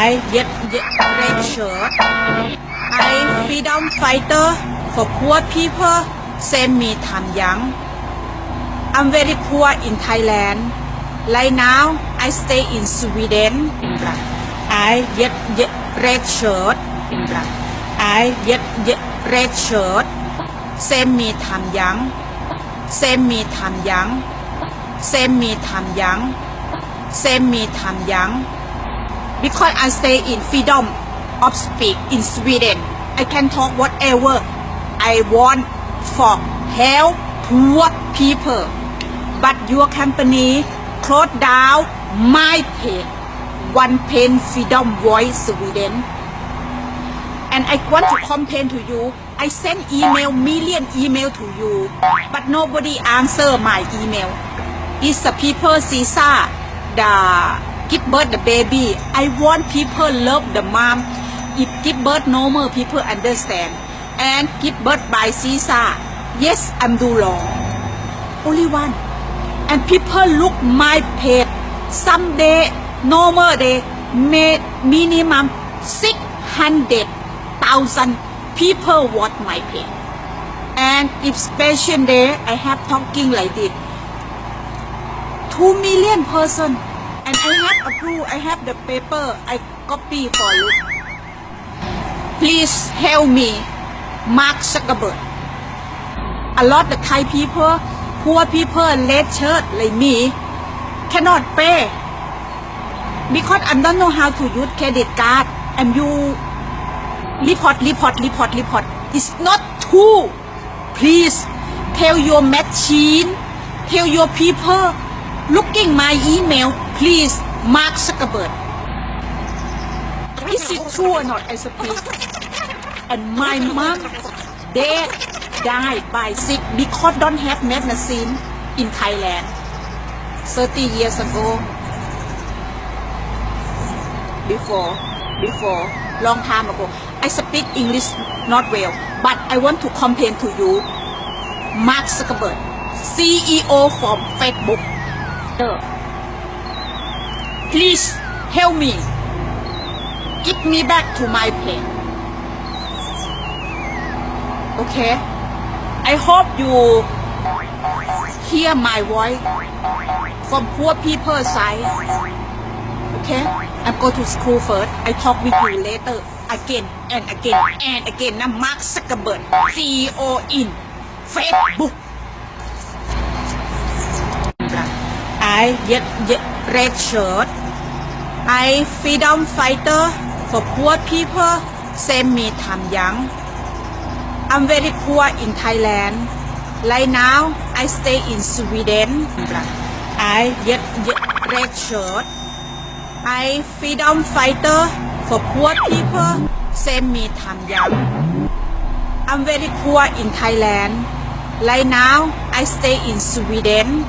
I get, get red shirt. I freedom fighter for poor people. Send me Tam Yang. I'm very poor in Thailand. Right now, I stay in Sweden. I get, get red shirt. I get, get red shirt. Send me Tam Yang. Send me Tam Yang. Send me Tam Yang. Send me Tam Yang. Because I stay in freedom of speak in Sweden. I can talk whatever I want for help poor people. But your company close down my page. One Pen Freedom Voice Sweden. And I want to complain to you. I send email, million email to you, but nobody answer my email. It's the people Caesar, the give birth the baby. I want people love the mom. If give birth normal, people understand. And give birth by Caesar. Yes, I'm do wrong. Only one. And people look my page. Someday, normal day, made minimum 600,000 people watch my page. And if special day, I have talking like this. 2 million person. And I have approve, I have the paper, I copy for you. Please help me, Mark Zuckerberg. A lot of Thai people, poor people, red shirt like me, cannot pay. Because I don't know how to use credit card. And you report report report report. It's not true. Please tell your machine tell your people looking my email please Mark Zuckerberg. Is it true or not I speak and my mom dad died by sick because don't have medicine in Thailand. 30 years ago before before long time ago. I speak English not well but I want to complain to you. Mark Zuckerberg CEO from Facebook please help me give me back to my plane. okay I hope you hear my voice from poor people's side Okay? I'm go to school first. I talk with you later. Again and again and again. Now Mark Zuckerberg, CEO in Facebook. I get, get red shirt. I freedom fighter for poor people. Send me Tham Yang. I'm very poor in Thailand. Right now, I stay in Sweden. I get, get red shirt. I freedom fighter for poor people. Send me Tham Yang. I'm very poor in Thailand. Right now, I stay in Sweden.